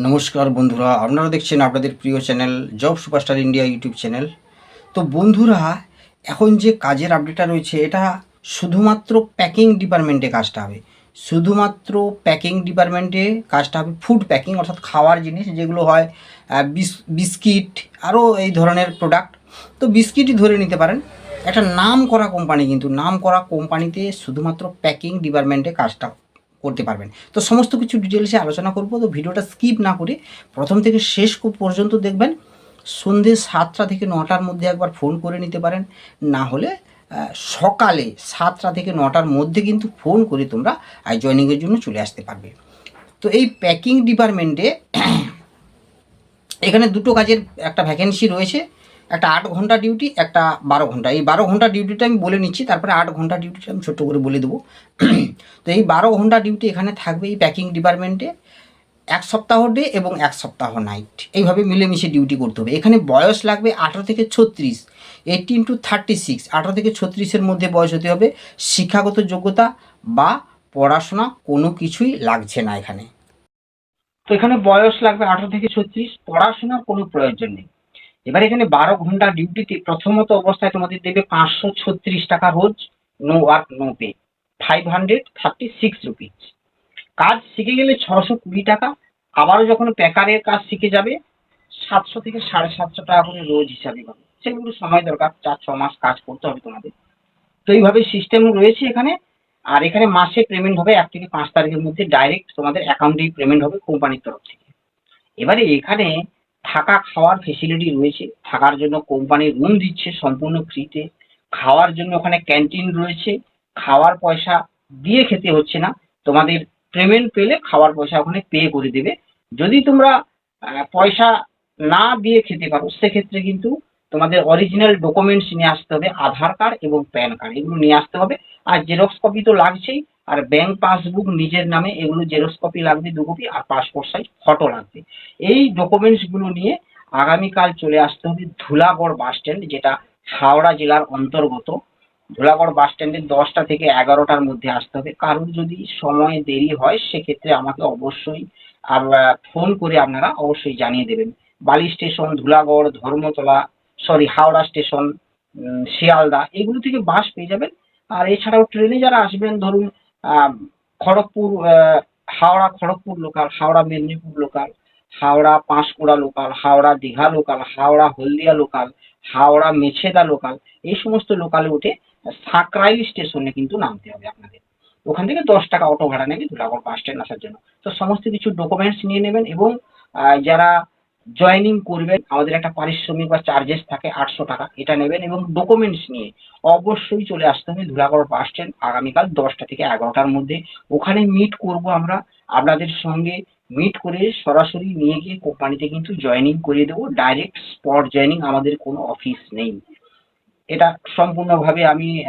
নমস্কার বন্ধুরা, আপনারা দেখছেন আপনাদের প্রিয় channel job superstar India YouTube channel. তো বন্ধুরা, এখন যে কাজের আপডেটটা রয়েছে, এটা শুধুমাত্র প্যাকিং ডিপার্টমেন্টে কাজটা হবে। শুধুমাত্র প্যাকিং ডিপার্টমেন্টে কাজটা হবে ফুড প্যাকিং অর্থাৎ খাওয়ার জিনিস, যেগুলো হয় বিস- বিস্কিট, আরও এই ধরনের প্রোডাক্ট তো বিস্কিটই ধরে নিতে পারেন। একটা নাম করা কোম্পানি কিন্তু নাম করা কোম্পানিতে শুধুমাত্র প্যাকিং ডিপার্টমেন্টে কাজটা করতে পারবেন। তো সমস্ত কিছু ডিটেলসে আলোচনা করব। তো ভিডিওটা স্কিপ না করে প্রথম থেকে শেষ পর্যন্ত দেখবেন। সন্ধে সাতটা থেকে নটার মধ্যে একবার ফোন করে নিতে পারেন। না হলে সকালে সাতটা থেকে নটার মধ্যে কিন্তু ফোন করে তোমরা জয়নিংয়ের জন্য চলে আসতে পারবে। তো এই প্যাকিং ডিপার্টমেন্টে এখানে দুটো কাজের একটা ভ্যাকেন্সি রয়েছে। একটা আট ঘণ্টা ডিউটি একটা বারো ঘণ্টা। এই বারো ঘণ্টা ডিউটিটা আমি বলে নিচ্ছি, তারপরে আট ঘণ্টা ডিউটিটা আমি ছোট্ট করে বলে দেবো। তো এই বারো ঘণ্টা ডিউটি এখানে থাকবে এই প্যাকিং ডিপার্টমেন্টে এক সপ্তাহ ডে এবং এক সপ্তাহ নাইট এইভাবে মিলেমিশে ডিউটি করতে হবে। এখানে বয়স লাগবে আঠারো থেকে ছত্রিশ এইটিন টু থার্টি সিক্স আঠারো থেকে ছত্রিশের মধ্যে বয়স হতে হবে। শিক্ষাগত যোগ্যতা বা পড়াশোনা কোনো কিছুই লাগছে না এখানে। তো এখানে বয়স লাগবে আঠারো থেকে ছত্রিশ। পড়াশোনার কোনো প্রয়োজন নেই। এবার এখানে বারো ঘণ্টা ডিউটিতে প্রথমত অবস্থায় তোমাদের দেবে পাঁচশো ছত্রিশ টাকা রোজ no work no pay five hundred thirty six rupees কাজ শিখে গেলে ছশো কুড়ি টাকা। আবারও যখন প্যাকারের কাজ শিখে যাবে, সাতশো থেকে সাড়ে সাতশো টাকা করে রোজ হিসাবে পাবে। সেগুলো সময় দরকার, চার, ছ মাস কাজ করতে হবে তোমাদের। তো এইভাবে সিস্টেম রয়েছে এখানে। আর এখানে মাসে পেমেন্ট হবে এক থেকে পাঁচ তারিখের মধ্যে। ডাইরেক্ট তোমাদের অ্যাকাউন্টেই পেমেন্ট হবে কোম্পানির তরফ থেকে। এবারে এখানে থাকা খাওয়ার ফেসিলিটি রয়েছে, থাকার জন্য কোম্পানি রুম দিচ্ছে সম্পূর্ণ ফ্রিতে খাওয়ার জন্য ওখানে ক্যান্টিন রয়েছে, খাওয়ার পয়সা দিয়ে খেতে হচ্ছে না, তোমাদের পেমেন্ট পেলে খাওয়ার পয়সা ওখানে পে করে দেবে। যদি তোমরা পয়সা না দিয়ে খেতে পারো, সেক্ষেত্রে কিন্তু তোমাদের অরিজিনাল ডকুমেন্টস নিয়ে আসতে হবে, আধার কার্ড এবং প্যান কার্ড এগুলো নিয়ে আসতে হবে। আর জেরক্স কপি তো লাগছেই আর ব্যাংক পাসবুক নিজের নামে এগুলো জেরক্স কপি লাগবে, দু কপি আর পাসপোর্ট সাইজ ফটো লাগবে। এই ডকুমেন্টসগুলো নিয়ে আগামীকাল চলে আসতে হবে ধুলাগড় বাস স্ট্যান্ড যেটা হাওড়া জেলার অন্তর্গত। ধুলাগড় বাস স্ট্যান্ডে দশটা থেকে এগারোটার মধ্যে আসতে হবে। কারোর যদি সময় দেরি হয়, সেক্ষেত্রে আমাকে অবশ্যই ফোন করে আপনারা অবশ্যই জানিয়ে দেবেন। Bally station Dhulagarh, Dharmatala sorry Howrah station Sealdah, এগুলো থেকে বাস পেয়ে যাবেন। আর এছাড়াও ট্রেনে যারা আসবেন, ধরুন Kharagpur Howrah Kharagpur local Howrah Medinipur local Howrah Panskura local Howrah Digha local Howrah Haldia local Howrah Mecheda local এই সমস্ত লোকালে উঠে সাকরাইল স্টেশনে কিন্তু নামতে হবে আপনাদের। ওখান থেকে দশ টাকা অটো ভাড়া নেবে ধুলাগড় বাস স্ট্যান্ড আসার জন্য। তো সমস্ত কিছু ডকুমেন্টস নিয়ে নেবেন এবং যারা জয়েনিং করবেন, আমাদের একটা পারিশ্রমিক বা চার্জেস থাকে আটশো টাকা, এটা নেবেন এবং ডকুমেন্টস নিয়ে অবশ্যই চলে আসতে হবে। ধুলাগড় বাস স্ট্যান্ড আগামীকাল দশটা থেকে এগারোটার মধ্যে। ওখানে মিট করব আমরা। আপনাদের সঙ্গে মিট করে সরাসরি নিয়ে গিয়ে কোম্পানিতে কিন্তু জয়েনিং করিয়ে দেবো। ডাইরেক্ট স্পট জয়েনিং আমাদের কোনো অফিস নেই। এটা সম্পূর্ণভাবে আমি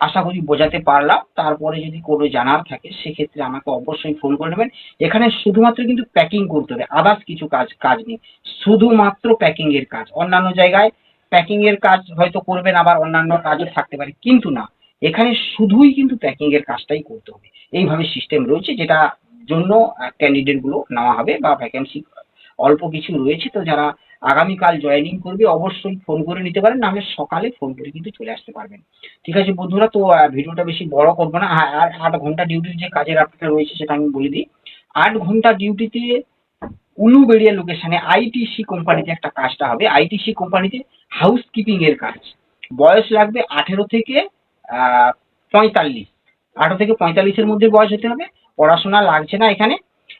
আশা করি বোঝাতে পারলাম। তারপরে যদি কোনো জানার থাকে, সেক্ষেত্রে আমাকে অবশ্যই ফোন করে নেবেন। এখানে শুধুমাত্র কিন্তু প্যাকিং করতে হবে আদার্স কিছু কাজ কাজ নেই। শুধুমাত্র প্যাকিং এর কাজ। অন্যান্য জায়গায় প্যাকিং এর কাজ হয়তো করবেন, আবার অন্যান্য কাজও থাকতে পারে, কিন্তু না। এখানে শুধুই কিন্তু প্যাকিং এর কাজটাই করতে হবে। এইভাবে সিস্টেম রয়েছে যেটা জন্য ক্যান্ডিডেটগুলো নেওয়া হবে বা ভ্যাকেন্সি অল্প কিছু রয়েছে। তো যারা আগামীকাল জয়েনিং করবে অবশ্যই ফোন করে নিতে পারেন না নাহলে সকালে ফোন করে কিন্তু চলে আসতে পারবেন। ঠিক আছে বন্ধুরা তো ভিডিওটা বেশি বড় করব না হ্যাঁ, আর আট ঘণ্টা ডিউটির যে কাজের আপডেট রয়েছে সেটা আমি বলে দিই। আট ঘণ্টা ডিউটিতে উলুবেড়িয়া লোকেশনে আইটিসি কোম্পানিতে একটা কাজটা হবে। আইটিসি কোম্পানিতে হাউস কিপিং এর কাজ। বয়স লাগবে আঠেরো থেকে পঁয়তাল্লিশ। আঠেরো থেকে পঁয়তাল্লিশের মধ্যে বয়স হতে হবে। পড়াশোনা লাগছে না এখানে।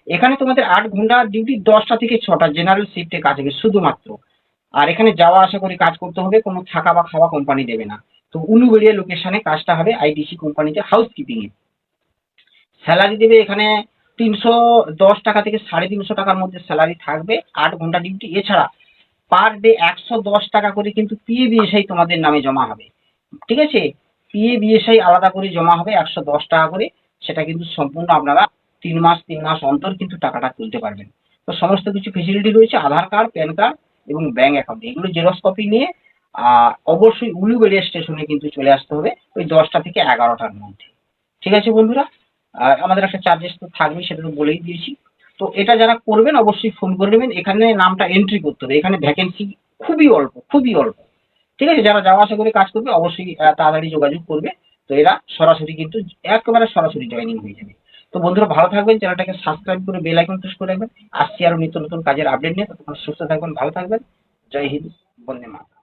এখানে তোমাদের আট ঘণ্টা ডিউটি দশটা থেকে ছটা জেনারেল শিফটে কাজ হবে শুধুমাত্র। আর এখানে যাওয়া আসা করে কাজ করতে হবে, কোনো থাকা বা খাওয়া কোম্পানি দেবে না। তো উলুবেড়িয়া লোকেশনে কাজটা হবে আইটিসি কোম্পানিতে হাউস কিপিং এ। স্যালারি দেবে এখানে তিনশো দশ টাকা থেকে সাড়ে তিনশো টাকার মধ্যে স্যালারি থাকবে, আট ঘণ্টা ডিউটি এছাড়া পার ডে একশো দশ টাকা করে কিন্তু পিএ বিএসআই তোমাদের নামে জমা হবে। ঠিক আছে? পিএ বিএসআই আলাদা করে জমা হবে একশো দশ টাকা করে। সেটা কিন্তু সম্পূর্ণ আপনারা তিন মাস তিন মাস অন্তর কিন্তু টাকাটা তুলতে পারবেন। তো সমস্ত কিছু ফেসিলিটি রয়েছে, আধার কার্ড প্যান কার্ড এবং ব্যাংক অ্যাকাউন্ট এগুলো জেরক্স কপি নিয়ে অবশ্যই উলুবেড়িয়া স্টেশনে কিন্তু চলে আসতে হবে ওই দশটা থেকে এগারোটার মধ্যে। ঠিক আছে বন্ধুরা? আমাদের একটা চার্জেস তো থাকবে, সেটা তো বলেই দিয়েছি। তো এটা যারা করবেন, অবশ্যই ফোন করে নেবেন। এখানে নামটা এন্ট্রি করতে হবে। এখানে ভ্যাকেন্সি খুবই অল্প খুবই অল্প। ঠিক আছে? যারা যাওয়া আসা করে কাজ করবে, অবশ্যই তাড়াতাড়ি যোগাযোগ করবে। তো এরা সরাসরি কিন্তু, একেবারে সরাসরি জয়েনিং হয়ে যাবে। তো বন্ধুরা ভালো থাকবেন, চ্যানেলটাকে সাবস্ক্রাইব করে বেল আইকন প্রেস করে রাখবেন। আসছি আরও নিত্য নতুন কাজের আপডেট নিয়ে। ততক্ষণ সুস্থ থাকবেন, ভালো থাকবেন। জয় হিন্দ, বন্দে মাতা